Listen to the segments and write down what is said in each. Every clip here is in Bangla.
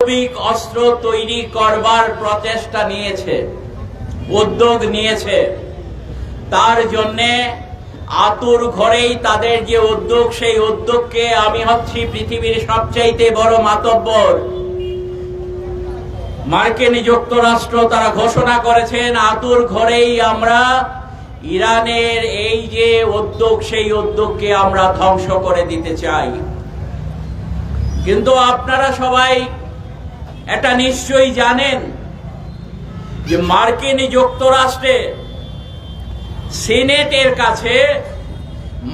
আণবিক অস্ত্র তৈরি করবার প্রচেষ্টা নিয়েছে, উদ্যোগ নিয়েছে। তার জন্যে আতুর ঘরেই তাদের যে উদ্যোগ, সেই উদ্যোগকে আমি হচ্ছি পৃথিবীর সবচাইতে বড় মাতব্বর। মার্কিন যুক্তরাষ্ট্র তারা ঘোষণা করেছেন, আতুর ঘরেই আমরা ইরানের এই যে উদ্যোগ, সেই উদ্যোগকে আমরা ধ্বংস করে দিতে চাই। কিন্তু আপনারা সবাই এটা নিশ্চয়ই জানেন যে মার্কিন যুক্তরাষ্ট্রে সিনেটের কাছে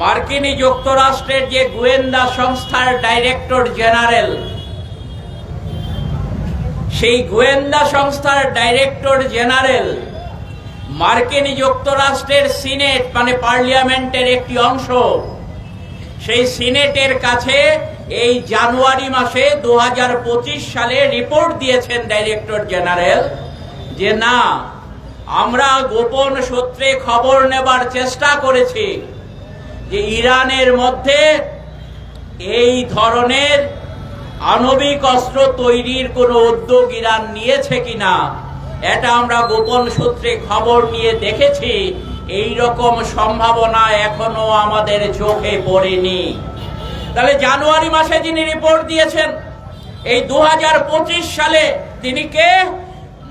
মার্কিন যুক্তরাষ্ট্রের যে গোয়েন্দা সংস্থার ডাইরেক্টর জেনারেল, সেই গোয়েন্দা সংস্থার ডাইরেক্টর জেনারেল মার্কিন যুক্তরাষ্ট্রের সিনেট মানে পার্লিয়ামেন্টের একটি অংশ, সেই সিনেটের কাছে এই জানুয়ারি মাসে দু হাজার পঁচিশ সালে রিপোর্ট দিয়েছেন ডাইরেক্টর জেনারেল যে না, আমরা গোপন সূত্রে খবর নেবার চেষ্টা করেছি যে ইরানের মধ্যে এই ধরনের আণবিক অস্ত্র তৈরির কোনো উদ্যোগ ইরান নিয়েছে কিনা, এটা আমরা গোপন সূত্রে খবর নিয়ে দেখেছি। এই রকম সম্ভাবনা এখনও আমাদের চোখে পড়েনি। তাহলে জানুয়ারি মাসে যিনি রিপোর্ট দিয়েছেন, এই দু হাজার পঁচিশ সালে তিনি কে?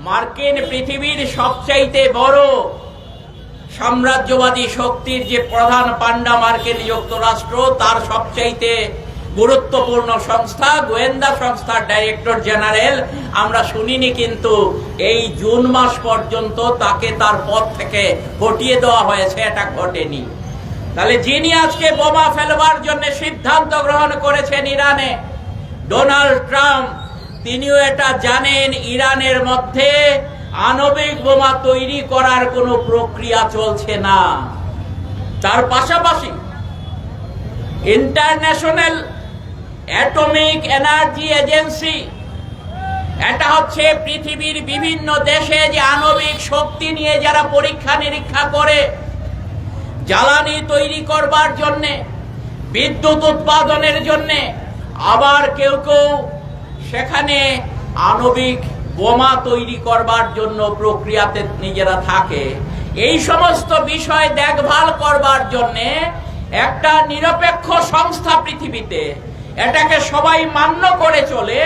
মার্কিন পৃথিবীর সবচাইতে বড় সাম্রাজ্যবাদী শক্তির যে প্রধান পান্ডা মার্কিন যুক্তরাষ্ট্র, তার সবচাইতে গুরুত্বপূর্ণ সংস্থা গোয়েন্দা সংস্থার ডাইরেক্টর জেনারেল আমরা শুনিনি কিন্তু এই জুন মাস পর্যন্ত তাকে তার পদ থেকে হটিয়ে দেওয়া হয়েছে, এটা ঘটেনি। তাহলে যিনি আজকে বোমা ফেলবার জন্য সিদ্ধান্ত গ্রহণ করেছেন ইরানে, ডোনাল্ড ট্রাম্প, তিনিও এটা জানেন, ইরানের মধ্যে আণবিক বোমা তৈরি করার কোনো প্রক্রিয়া চলছে না। তার পাশাপাশি ইন্টারন্যাশনাল অ্যাটমিক এনার্জি এজেন্সি, এটা হচ্ছে পৃথিবীর বিভিন্ন দেশে যে আণবিক শক্তি নিয়ে যারা পরীক্ষা নিরীক্ষা করে জ্বালানি তৈরি করবার জন্যে, বিদ্যুৎ উৎপাদনের জন্যে, আবার কেউ কেউ সেখানে আণবিক বোমা তৈরি করবার জন্য প্রক্রিয়াতে নিজেরা থাকে। এই সমস্ত বিষয় দেখভাল করবার জন্যে একটা নিরপেক্ষ সংস্থা পৃথিবীতে, এটাকে সবাই মান্য করে চলে,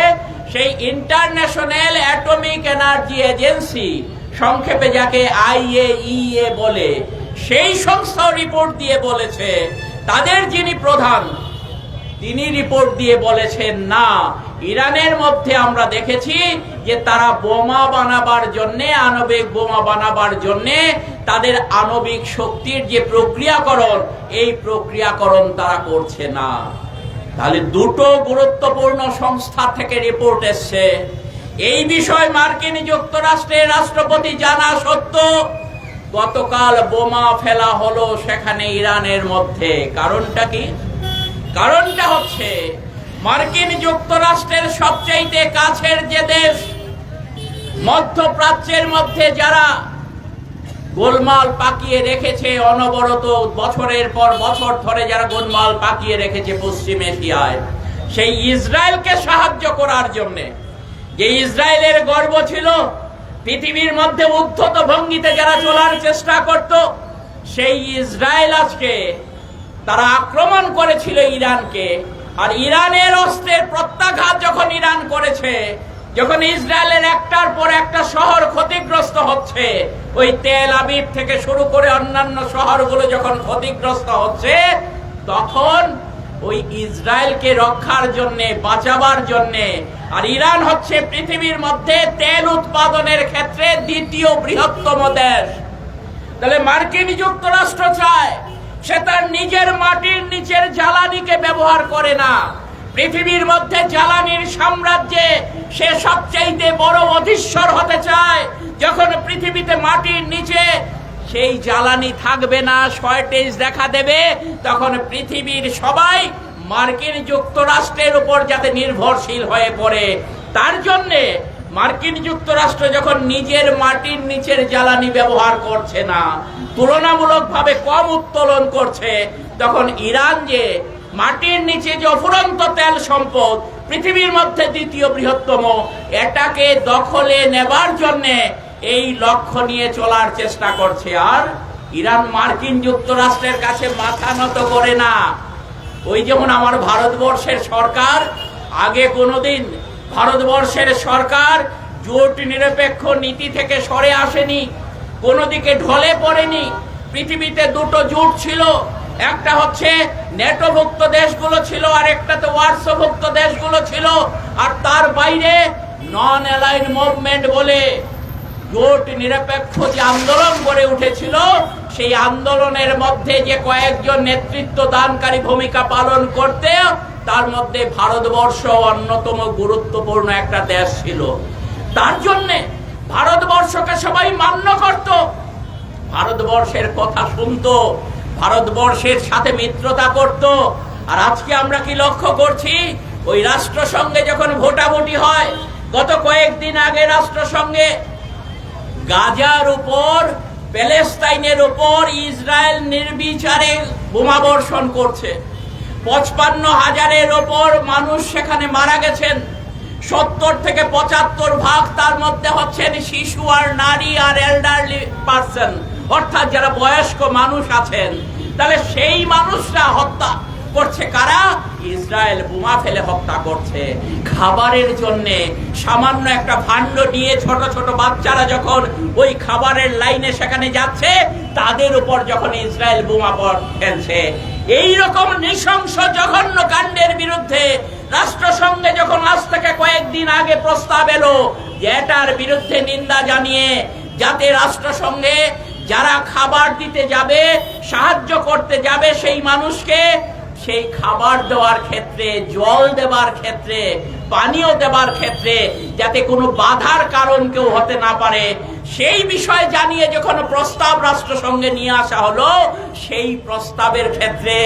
সেই ইন্টারন্যাশনাল অ্যাটমিক এনার্জি এজেন্সি, সংক্ষেপে যাকে আইএইএ বলে সেই সংস্থাও রিপোর্ট দিয়ে বলেছে, তাদের যিনি প্রধান, তিনি রিপোর্ট দিয়ে বলেছেন, না, ইরানের মধ্যে আমরা দেখেছি যে তারা বোমা বানাবার জন্য, আণবিক বোমা বানাবার জন্য তাদের আণবিক শক্তির যে প্রক্রিয়াকরণ, এই প্রক্রিয়াকরণ তারা করছে না। তাহলে দুটো গুরুত্বপূর্ণ সংস্থা থেকে রিপোর্ট এসছে। এই বিষয় মার্কিন যুক্তরাষ্ট্রের রাষ্ট্রপতি জানা সত্ত্বেও গতকাল বোমা ফেলা হলো সেখানে ইরানের মধ্যে। কারণটা কি? কারণটা হচ্ছে, মার্কিন যুক্তরাষ্ট্রের সবচাইতে কাছের যে দেশ, মধ্যপ্রাচ্যের মধ্যে যারা গোলমাল পাকিয়ে রেখেছে অনবরত, বছরের পর বছর ধরে যারা গোলমাল পাকিয়ে রেখেছে পশ্চিম এশিয়ায়, সেই ইসরায়েলকে সাহায্য করার জন্যে। যে ইসরায়েলের গর্ব ছিল পৃথিবীর মধ্যে উদ্ধত ভঙ্গিতে যারা চলার চেষ্টা করত, সেই ইসরায়েল আজকে তারা আক্রমণ করেছিল ইরানকে। আর ইরানের অস্ত্রের প্রত্যাঘাত যখন ইরান করেছে, যখন ইসরায়েলের একটার পর একটা শহর ক্ষতিগ্রস্ত হচ্ছে, ওই তেল আবিব থেকে শুরু করে অন্যান্য শহরগুলো যখন ক্ষতিগ্রস্ত হচ্ছে, তখন ওই ইসরায়েলকে রক্ষার জন্য, বাঁচাবার জন্য। আর ইরান হচ্ছে পৃথিবীর মধ্যে তেল উৎপাদনের ক্ষেত্রে দ্বিতীয় বৃহত্তম দেশ। তাহলে মার্কিন যুক্তরাষ্ট্র চায়, সে তার নিজের মাটির নিচের জ্বালানিকে ব্যবহার করে না। পৃথিবীর মধ্যে জ্বালানির সাম্রাজ্যে সে সবচাইতে বড় অধীশ্বর হতে চায়, যখন পৃথিবীতে মাটির নিচে সেই জ্বালানি থাকবে না শর্টেজ দেখা দেবে, তখন পৃথিবীর সবাই মার্কিন যুক্তরাষ্ট্রের উপর যাতে নির্ভরশীল হয়ে পড়ে। তার জন্যে মার্কিন যুক্তরাষ্ট্র যখন নিজের মাটির নিচের জ্বালানি ব্যবহার করছে না, তুলনামূলকভাবে কম উত্তোলন করছে, তখন ইরান যে মাটির নিচে যে অফুরন্ত তেল সম্পদ, পৃথিবীর মধ্যে দ্বিতীয় বৃহত্তম, এটাকে দখলে নেবার জন্যে এই লক্ষ্য নিয়ে চলার চেষ্টা করছে আর ইরান মার্কিন যুক্তরাষ্ট্রের কাছে মাথা নত করে না। ওই যেমন আমার ভারতবর্ষের সরকার, আগে কোনোদিন ভারতবর্ষের সরকার জোট নিরপেক্ষ নীতি থেকে সরে আসেনি, কোনো দিকে ঢলে পড়েনি। পৃথিবীতে দুটো জোট ছিল, একটা হচ্ছে নেটোভুক্ত দেশগুলো ছিল আর একটা তো ওয়ার্সভুক্ত দেশগুলো ছিল, আর তার বাইরে নন অ্যালাইন মুভমেন্ট বলে জোট নিরপেক্ষ যে আন্দোলন গড়ে উঠেছিল, সেই আন্দোলনের মধ্যে যে কয়েকজন নেতৃত্ব দানকারী ভূমিকা পালন করতে, তার মধ্যে ভারতবর্ষ অন্যতম গুরুত্বপূর্ণ একটা দেশ ছিল। তার জন্যে ভারতবর্ষকে সবাই মান্য করত। ভারতবর্ষের কথা শুনত, ভারতবর্ষের সাথে মিত্রতা করত। আর আজকে আমরা কি লক্ষ্য করছি? ওই রাষ্ট্রসংঘে যখন ভোটাভুটি হয়, গত কয়েকদিন আগে রাষ্ট্রসংঘে গাজার উপর, প্যালেস্তাইনের উপর ইসরায়েল নির্বিচারে বোমা বর্ষণ করছে। পঁচপান্ন হাজারের ওপর মানুষ সেখানে মারা গেছেন। সত্তর থেকে পঁচাত্তর ভাগ তার মধ্যে হচ্ছেন শিশু আর নারী আর এল্ডারলি পার্সন অর্থাৎ যারা বয়স্ক মানুষ আছেন। তাহলে সেই মানুষরা হত্যা করছে কারা? ইসরায়েল বোমা ফেলে হত্যা করছে। খাবারের জন্য সামান্য একটা ভাণ্ড নিয়ে ছোট ছোট বাচ্চারা যখন ওই খাবারের লাইনে সেখানে যাচ্ছে, তাদের উপর যখন ইসরায়েল বোমা ফেলছে। এই রকম নৃশংস জঘন্য কাণ্ডের বিরুদ্ধে রাষ্ট্রসংঘে যখন আজ থেকে কয়েকদিন আগে প্রস্তাব এলো যে এটার বিরুদ্ধে নিন্দা জানিয়ে যাতে রাষ্ট্রসংঘে যারা খাবার দিতে যাবে, সাহায্য করতে যাবে সেই মানুষকে সেই খাবার দেওয়ার ক্ষেত্রে, জল দেবার ক্ষেত্রে, পানীয় দেবার ক্ষেত্রে যাতে কোনো বাধার কারণ কেউ হতে না পারে, সেই বিষয়ে জানিয়ে যখন প্রস্তাব রাষ্ট্রসংঘে নিয়ে আসা হলো, সেই প্রস্তাবের ক্ষেত্রে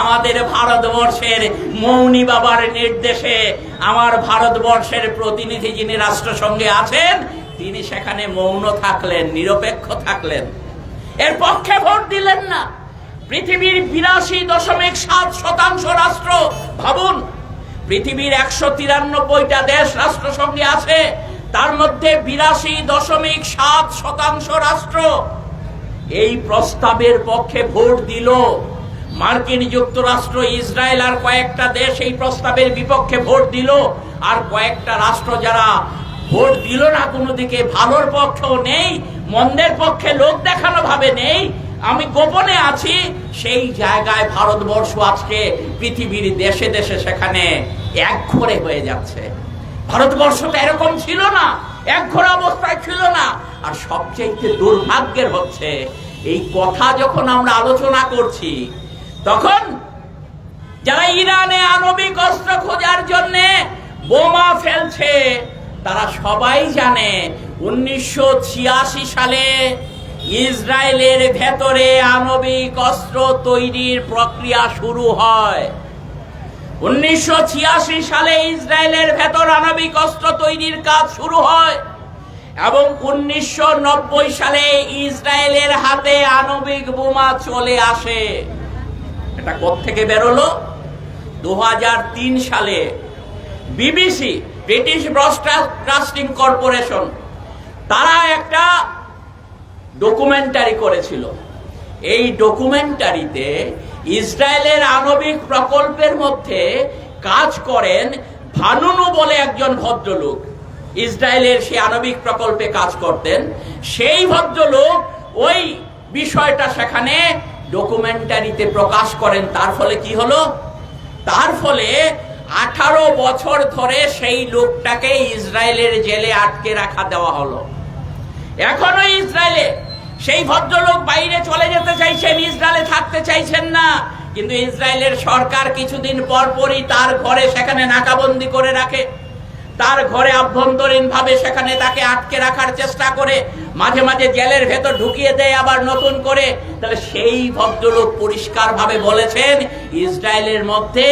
আমাদের ভারতবর্ষের মৌনী বাবার নির্দেশে আমার ভারতবর্ষের প্রতিনিধি যিনি রাষ্ট্রসংঘে আছেন, তিনি সেখানে মৌন থাকলেন, নিরপেক্ষ থাকলেন। এর পক্ষে ভোট দিলেন না। পৃথিবীর বিরাশি দশমিক সাত শতাংশ রাষ্ট্র, ভাবুন। পৃথিবীর একশো তিরানব্বইটা দেশ রাষ্ট্রসংঘে আছে, তার মধ্যে বিরাশি দশমিক সাত শতাংশ রাষ্ট্র। এই প্রস্তাবের পক্ষে ভোট দিল। মার্কিন যুক্তরাষ্ট্র, ইসরায়েল আর কয়েকটা দেশ এই প্রস্তাবের বিপক্ষে ভোট দিল। আর কয়েকটা রাষ্ট্র যারা ভোট দিল না, কোনো দিকে ভালোর পক্ষেও নেই, মন্দের পক্ষে লোক দেখানো ভাবে নেই আমি গোপনে আছি, সেই জায়গায় ভারতবর্ষ আজকে পৃথিবীর দেশে দেশে সেখানে এক ঘরে হয়ে যাচ্ছে। ভারতবর্ষটা এরকম ছিল না, এক ঘোরা অবস্থায় ছিল না। আর সবচেয়ে দুর্ভাগ্যের হচ্ছে, এই কথা যখন আমরা আলোচনা করছি, তখন যারা ইরানে আণবিক অস্ত্র খোঁজার জন্য বোমা ফেলছে, তারা সবাই জানে, উনিশশো ছিয়াশি সালে ইসরায়েলের ভেতরে আণবিক অস্ত্র তৈরির প্রক্রিয়া শুরু হয়। উনিশশো ছিয়াশি সালে ইসরায়েলের ভেতর আণবিক অস্ত্র তৈরির কাজ শুরু হয় এবং উনিশশো নব্বই সালে ইসরায়েলের হাতে আণবিক বোমা চলে আসে। এটা থেকে বেরোলো? দু হাজার তিন সালে বিবিসি, ব্রিটিশ ব্রডকাস্টিং কর্পোরেশন, তারা একটা ডকুমেন্টারি করেছিল। এই ডকুমেন্টারিতে ইসরায়েলের আণবিক প্রকল্পের মধ্যে কাজ করেন ভানুনু বলে একজন ভদ্রলোক। ইসরায়েলের সেই আণবিক প্রকল্পে কাজ করতেন। সেই ভদ্রলোক ওই বিষয়টা সেখানে ডকুমেন্টারিতে প্রকাশ করেন। তার ফলে কি হলো? তার ফলে আঠারো বছর ধরে সেই লোকটাকে ইসরায়েলের জেলে আটকে রাখা দেওয়া হলো। এখনও ইসরায়েলে সেই ভদ্রলোক বাইরে চলে যেতে চাইছেন ইসরায়েলে থাকতে চাইছেন না। কিন্তু ইসরায়েলের সরকার কিছুদিন পরপরই তার ঘরে সেখানে নাকাবন্দি করে রাখে। তার ঘরে আভ্যন্তরীণ ভাবে সেখানে তাকে আটকে রাখার চেষ্টা করে, মাঝে মাঝে জেলের ভেতর ঢুকিয়ে দেয়, আবার নতুন করে। তাহলে সেই ভদ্রলোক পরিষ্কার ভাবে বলেছেন, ইসরায়েলের মধ্যে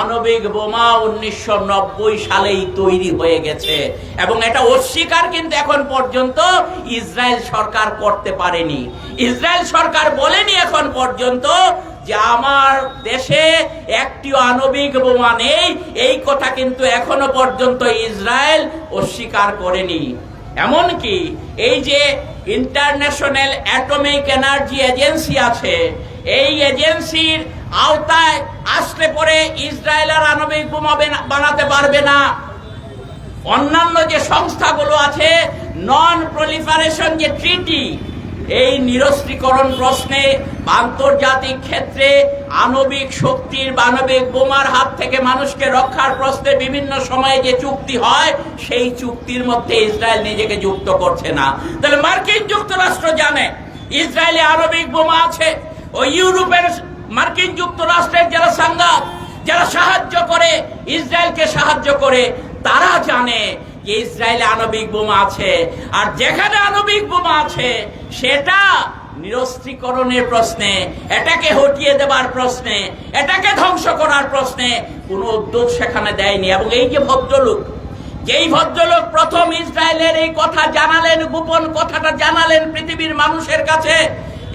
আণবিক বোমা উনিশশো নব্বই সালেই তৈরি হয়ে গেছে। এবং এটা অস্বীকার কিন্তু এখন পর্যন্ত ইসরায়েল সরকার করতে পারেনি। ইসরায়েল সরকার বলেনি এখন পর্যন্ত যে আমার দেশে একটি আণবিক বোমা নেই, এই কথা কিন্তু এখনও পর্যন্ত ইসরায়েল অস্বীকার করেনি। এমনকি এই যে ইন্টারন্যাশনাল অ্যাটমিক এনার্জি এজেন্সি আছে, এই এজেন্সির আওতায় আসলে পরে ইসরায়েল আর আণবিক বোমা বানাতে পারবে না। অন্যান্য যে সংস্থাগুলো আছে নন প্রলিফারেশন যে ট্রিটি এই নিরস্ত্রীকরণ প্রশ্নে আন্তর্জাতিক ক্ষেত্রে আণবিক শক্তির আণবিক বোমার হাত থেকে মানুষকে রক্ষার প্রশ্নে বিভিন্ন সময়ে যে চুক্তি হয়, সেই চুক্তির মধ্যে ইসরায়েল নিজেকে যুক্ত করছে না। তাহলে মার্কিন যুক্তরাষ্ট্র জানে, ইসরায়েলে আণবিক বোমা আছে। ও ইউরোপের মার্কিন যুক্তরাষ্ট্রের যারা সাংঘাত যারা সাহায্য করে, ইসরায়েলকে সাহায্য করে, তারা জানে যে ইসরায়েলে আণবিক বোমা আছে, আর যেখানে আণবিক বোমা আছে, সেটা নিরস্ত্রীকরণের প্রশ্নে, এটাকে হটিয়ে দেবার প্রশ্নে, এটাকে ধ্বংস করার প্রশ্নে কোনো উদ্যোগ সেখানে দেয়নি। এবং এই যে ভদ্রলোক, যেই ভদ্রলোক প্রথম ইসরায়েলের এই কথা জানালেন, গোপন কথাটা জানালেন পৃথিবীর মানুষের কাছে,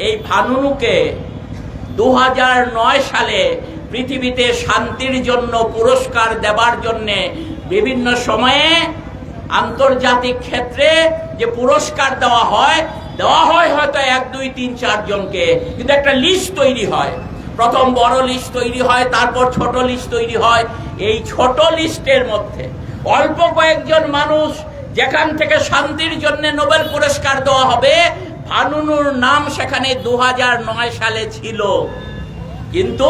এই ভানুনুকে দু হাজার নয় সালে পৃথিবীতে শান্তির জন্য পুরস্কার দেবার জন্যে বিভিন্ন সময়ে আন্তর্জাতিক ক্ষেত্রে যে পুরস্কার দেওয়া হয় দেওয়া হয় হয়তো এক, দুই, তিন, চার জনকে, কিন্তু একটা লিস্ট তৈরি হয়। প্রথম বড় লিস্ট তৈরি হয়, তারপর ছোট লিস্ট তৈরি হয়। এই ছোট লিস্টের মধ্যে অল্প কয়েকজন মানুষ যেখান থেকে শান্তির জন্য নোবেল পুরস্কার দেওয়া হবে, ভানুনুর নাম সেখানে দু হাজার নয় সালে ছিল। কিন্তু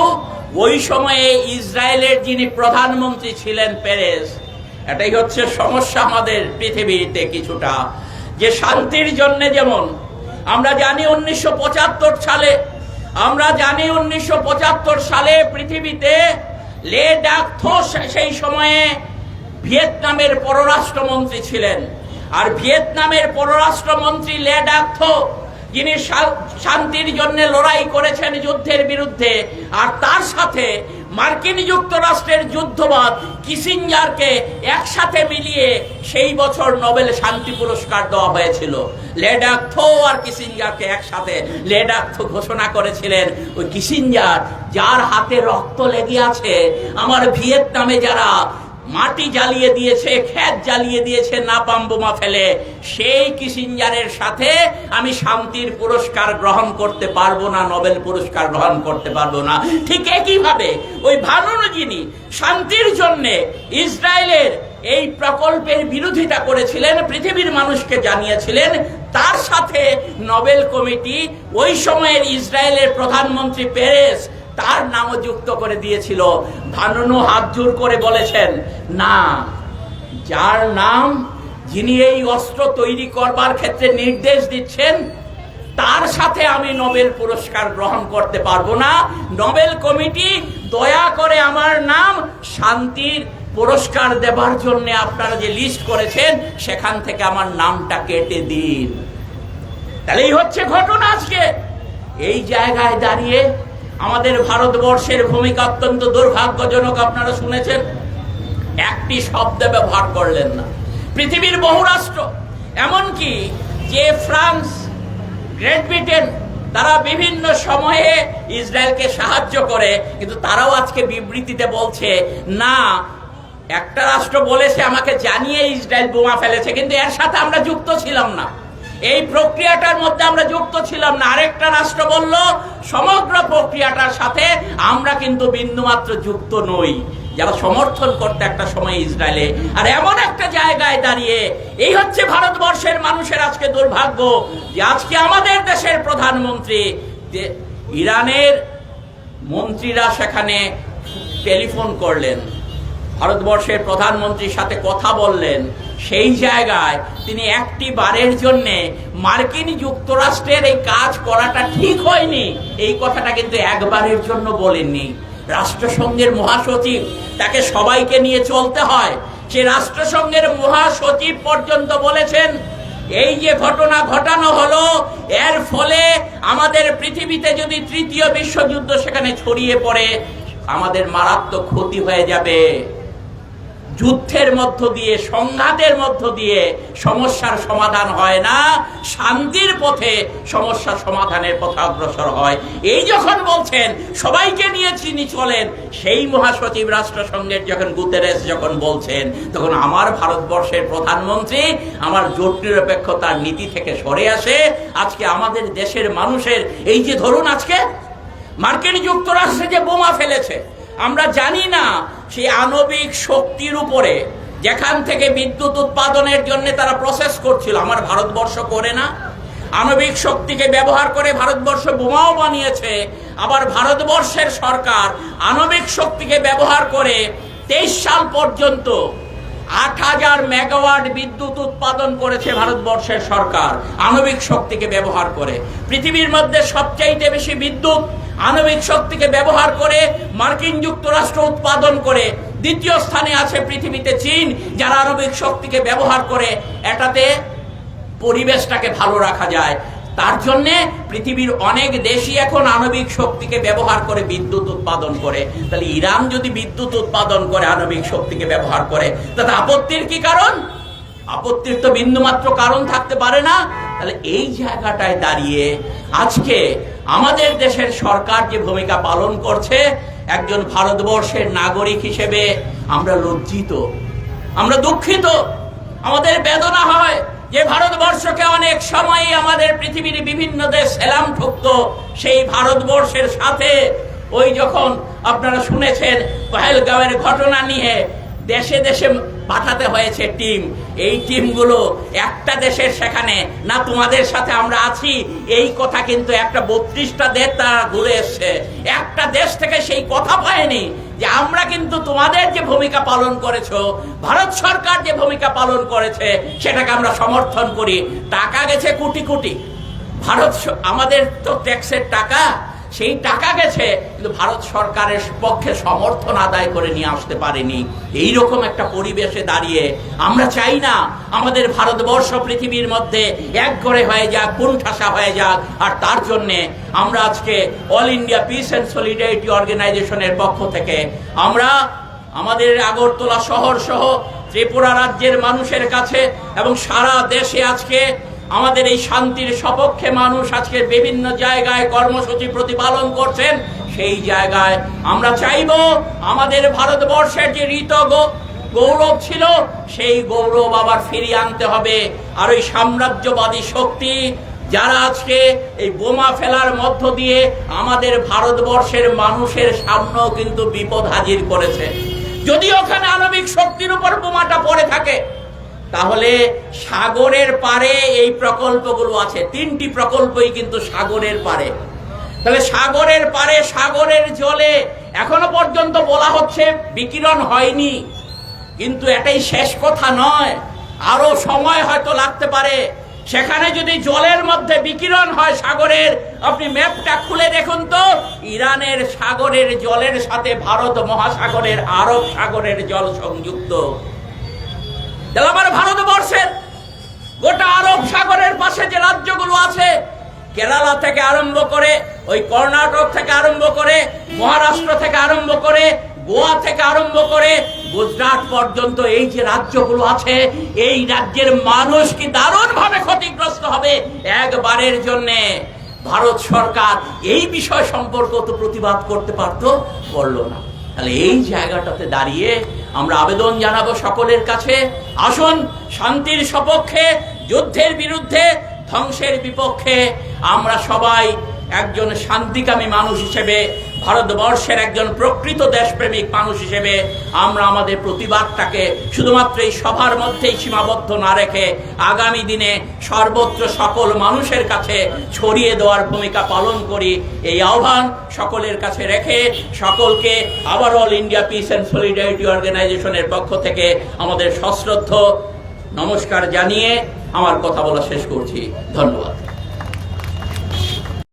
ওই সময়ে ইসরায়েলের যিনি প্রধানমন্ত্রী ছিলেন পেরেস এটাই হচ্ছে সমস্যা আমাদের পৃথিবীতে কিছুটা। যে শান্তির জন্য যেমন, আমরা জানি উনিশশো পঁচাত্তর সালে, আমরা জানি উনিশশো পঁচাত্তর সালে পৃথিবীতে লে ডাকথো সে- সেই সময়ে ভিয়েতনামের পররাষ্ট্রমন্ত্রী ছিলেন। আর ভিয়েতনামের পররাষ্ট্রমন্ত্রী লে ডাকথো যিনি শান্তির জন্য লড়াই করেছেন যুদ্ধের বিরুদ্ধে, আর তার সাথে মার্কিন যুক্তরাষ্ট্রের যুদ্ধবাদ কিসিঞ্জারকে একসাথে মিলিয়ে সেই বছর নোবেল শান্তি পুরস্কার দেওয়া হয়েছিল। লেডাকথো আর কিসিঞ্জারকে একসাথে লেডাকথো ঘোষণা করেছিলেন, ওই কিসিঞ্জার, যার হাতে রক্ত লেগে আছে, আমার ভিয়েতনামে যারা মাটি জ্বালিয়ে দিয়েছে, ক্ষেত জ্বালিয়ে দিয়েছে, নাপাম বোমা ফেলে। সেই কিসিঞ্জারের সাথে আমি শান্তির পুরস্কার গ্রহণ করতে পারব না, নোবেল পুরস্কার গ্রহণ করতে পারব না। ঠিক একইভাবে ওই ভানুনু যিনি শান্তির জন্য ইসরায়েলের এই প্রকল্পের বিরোধিতা করেছিলেন, পৃথিবীর মানুষকে জানিয়েছিলেন, তার সাথে নোবেল কমিটি ওই সময়ের ইসরায়েলের প্রধানমন্ত্রী পেরেস তার নামও যুক্ত করে দিয়েছিল। ভানুনু হাত জোর করে বলেছেন, না, যার নাম যিনি এই অস্ত্র তৈরি করবার ক্ষেত্রে নির্দেশ দিচ্ছেন, তার সাথে আমি নোবেল পুরস্কার গ্রহণ করতে পারব না। নোবেল কমিটি দয়া করে আমার নাম শান্তির পুরস্কার দেবার জন্য আপনারা যে লিস্ট করেছেন, সেখান থেকে আমার নামটা কেটে দিন। তাহলে এই হচ্ছে ঘটনা আজকে। এই জায়গায় দাঁড়িয়ে আমাদের ভারতবর্ষের ভূমিকা অত্যন্ত দুর্ভাগ্যজনক, আপনারা শুনেছেন? একটি শব্দ ব্যবহার করলেন না। পৃথিবীর বহু রাষ্ট্র, এমনকি যে ফ্রান্স, গ্রেট ব্রিটেন, তারা বিভিন্ন সময়ে ইসরায়েলকে সাহায্য করে, কিন্তু তারাও আজকে বিবৃতিতে বলছে, না, একটা রাষ্ট্র বলেছে আমাকে জানিয়ে ইসরায়েল বোমা ফেলেছে, কিন্তু এর সাথে আমরা যুক্ত ছিলাম না। এই প্রক্রিয়াটার মধ্যে আমরা যুক্ত ছিলাম না। আরেকটা রাষ্ট্র বলল, সমগ্র প্রক্রিয়াটার সাথে আমরা কিন্তু বিন্দুমাত্র যুক্ত নই। যারা সমর্থন করতে একটা সময় ইসরায়েলে। আর এমন একটা জায়গায় দাঁড়িয়ে, এই হচ্ছে ভারতবর্ষের মানুষের আজকে দুর্ভাগ্য যে আজকে আমাদের দেশের প্রধানমন্ত্রী ইরানের মন্ত্রীরা সেখানে টেলিফোন করলেন। ভারতবর্ষের প্রধানমন্ত্রীর সাথে কথা বললেন। সেই জায়গায় তিনি একটি বারের জন্য মার্কিন যুক্তরাষ্ট্রের এই কাজ করাটা ঠিক হয়নি। এই কথাটা কিন্তু একবারের জন্য বলেননি। রাষ্ট্রসংঘের মহাসচিব, তাকে সবাইকে নিয়ে চলতে হয়। সে রাষ্ট্রসংঘের মহাসচিব পর্যন্ত বলেছেন, এই যে ঘটনা ঘটানো হলো, এর ফলে আমাদের পৃথিবীতে যদি তৃতীয় বিশ্বযুদ্ধ সেখানে ছড়িয়ে পড়ে, আমাদের মারাত্মক ক্ষতি হয়ে যাবে। যুদ্ধের মধ্য দিয়ে, সংঘাতের মধ্য দিয়ে সমস্যার সমাধান হয় না। শান্তির পথে সমস্যার সমাধানের পথে অগ্রসর হয়। এই যখন বলছেন, সবাইকে নিয়ে চিনি চলেন, সেই মহাসচিব রাষ্ট্রসংঘের যখন গুতেরেস যখন বলছেন, তখন আমার ভারতবর্ষের প্রধানমন্ত্রী আমার জোট নিরপেক্ষতার নীতি থেকে সরে আসে। আজকে আমাদের দেশের মানুষের, এই যে ধরুন আজকে, মার্কিন যুক্তরাষ্ট্রে যে বোমা ফেলেছে, আমরা জানি না সেই আণবিক শক্তির উপরে যেখান থেকে বিদ্যুৎ উৎপাদনের জন্য তারা প্রসেস করছিল। আমার ভারতবর্ষ করে না। আণবিক শক্তিকে ব্যবহার করে ভারতবর্ষ বোমাও বানিয়েছে। আবার ভারতবর্ষের সরকার আণবিক শক্তিকে ব্যবহার করে তেইশ সাল পর্যন্ত আট হাজার মেগাওয়াট বিদ্যুৎ উৎপাদন করেছে ভারতবর্ষের সরকার আণবিক শক্তিকে ব্যবহার করে। পৃথিবীর মধ্যে সবচাইতে বেশি বিদ্যুৎ আণবিক শক্তিকে ব্যবহার করে মার্কিন যুক্তরাষ্ট্র উৎপাদন করে। দ্বিতীয় স্থানে আছে পৃথিবীতে চীন, যারা আণবিক শক্তিকে ব্যবহার করে এটাতে পরিবেশটাকে ভালো রাখা যায়। তার জন্য পৃথিবীর অনেক দেশই এখন আণবিক শক্তিকে ব্যবহার করে বিদ্যুৎ উৎপাদন করে। তাহলে ইরান যদি বিদ্যুৎ উৎপাদন করে, আণবিক শক্তিকে ব্যবহার করে, তাতে আপত্তির কি কারণ? আপত্তির তো বিন্দুমাত্র কারণ থাকতে পারে না। তাহলে এই জায়গাটায় দাঁড়িয়ে আজকে আমাদের দেশের সরকার যে ভূমিকা পালন করছে, একজন ভারতবর্ষের নাগরিক হিসেবে আমরা লজ্জিত, আমরা দুঃখিত। আমাদের বেদনা হয় যে ভারতবর্ষকে অনেক সময় আমাদের পৃথিবীর বিভিন্ন দেশ সেলাম ঠুকতো। সেই ভারতবর্ষের সাথে ওই যখন আপনারা শুনেছেন পহেলগাঁওয়ের ঘটনা নিয়ে দেশে দেশে পাঠাতে হয়েছে টিম। এই টিমগুলো একটা দেশের সেখানে, না তোমাদের সাথে আমরা আছি? এই কথা কিন্তু একটা বত্রিশটা দেশ তারা ঘুরে এসছে। একটা দেশ থেকে সেই কথা পায়নি যে আমরা কিন্তু তোমাদের যে ভূমিকা পালন করেছ, ভারত সরকার যে ভূমিকা পালন করেছে, সেটাকে আমরা সমর্থন করি। টাকা গেছে কোটি কোটি। ভারত আমাদের তো ট্যাক্সের টাকা। সেই টাকা গেছে, কিন্তু ভারত সরকারের পক্ষে সমর্থন আদায় করে নিয়ে আসতে পারেনি। এই রকম একটা পরিবেশে দাঁড়িয়ে আমরা চাই না আমাদের ভারতবর্ষ পৃথিবীর মধ্যে এক করে হয়ে যাক কোণঠাসা হয়ে যাক, আর তার জন্যে আমরা আজকে All India Peace and Solidarity অর্গানাইজেশনের পক্ষ থেকে আমরা আমাদের আগরতলা শহর সহ ত্রিপুরা রাজ্যের মানুষের কাছে এবং সারা দেশে আজকে আমাদের এই শান্তির সপক্ষে মানুষ আজকে বিভিন্ন জায়গায় কর্মসূচি প্রতিপালন করছেন, সেই জায়গায় আমরা চাইব আমাদের ভারতবর্ষের যে ঋত গৌরব ছিল, সেই গৌরব আবার ফিরিয়ে আনতে হবে। আর ওই সাম্রাজ্যবাদী শক্তি যারা আজকে এই বোমা ফেলার মধ্য দিয়ে আমাদের ভারতবর্ষের মানুষের সামনেও কিন্তু বিপদ হাজির করেছে। যদি ওখানে আণবিক শক্তির উপর বোমাটা পড়ে থাকে তাহলে সাগরের পারে এই প্রকল্পগুলো আছে। তিনটি প্রকল্পই কিন্তু সাগরের পারে তাহলে সাগরের পারে সাগরের জলে এখনও পর্যন্ত বলা হচ্ছে বিকিরণ হয়নি। কিন্তু এটাই শেষ কথা নয়। আরও সময় হয়তো লাগতে পারে। সেখানে যদি জলের মধ্যে বিকিরণ হয় সাগরের, আপনি ম্যাপটা খুলে দেখুন তো। ইরানের সাগরের জলের সাথে ভারত মহাসাগরের আরব সাগরের জল সংযুক্ত। আমার ভারতবর্ষের গোটা আরব সাগরের পাশে যে রাজ্যগুলো আছে, কেরালা থেকে আরম্ভ করে, ওই কর্ণাটক থেকে আরম্ভ করে, মহারাষ্ট্র থেকে আরম্ভ করে, গোয়া থেকে আরম্ভ করে, গুজরাট পর্যন্ত এই যে রাজ্যগুলো আছে, এই রাজ্যের মানুষ কি দারুণ ভাবে ক্ষতিগ্রস্ত হবে? একবারের জন্যে ভারত সরকার এই বিষয় সম্পর্ক তো প্রতিবাদ করতে পারতো করল না। তাহলে এই জায়গাটাতে দাঁড়িয়ে আমরা আবেদন জানাব সকলের কাছে। আসুন, শান্তির সপক্ষে, যুদ্ধের বিরুদ্ধে, ধ্বংসের বিপক্ষে আমরা সবাই একজন শান্তিকামী মানুষ হিসেবে ভারতবর্ষের একজন প্রকৃত দেশপ্রেমিক মানুষ হিসেবে আমরা আমাদের প্রতিবাদটাকে শুধুমাত্র এই সভার মধ্যেই সীমাবদ্ধ না রেখে আগামী দিনে সর্বত্র সকল মানুষের কাছে ছড়িয়ে দেওয়ার ভূমিকা পালন করি। এই আহ্বান সকলের কাছে রেখে সকলকে আবার All India Peace and Solidarity অর্গানাইজেশনের পক্ষ থেকে আমাদের সশ্রদ্ধ নমস্কার জানিয়ে আমার কথা বলা শেষ করছি। ধন্যবাদ।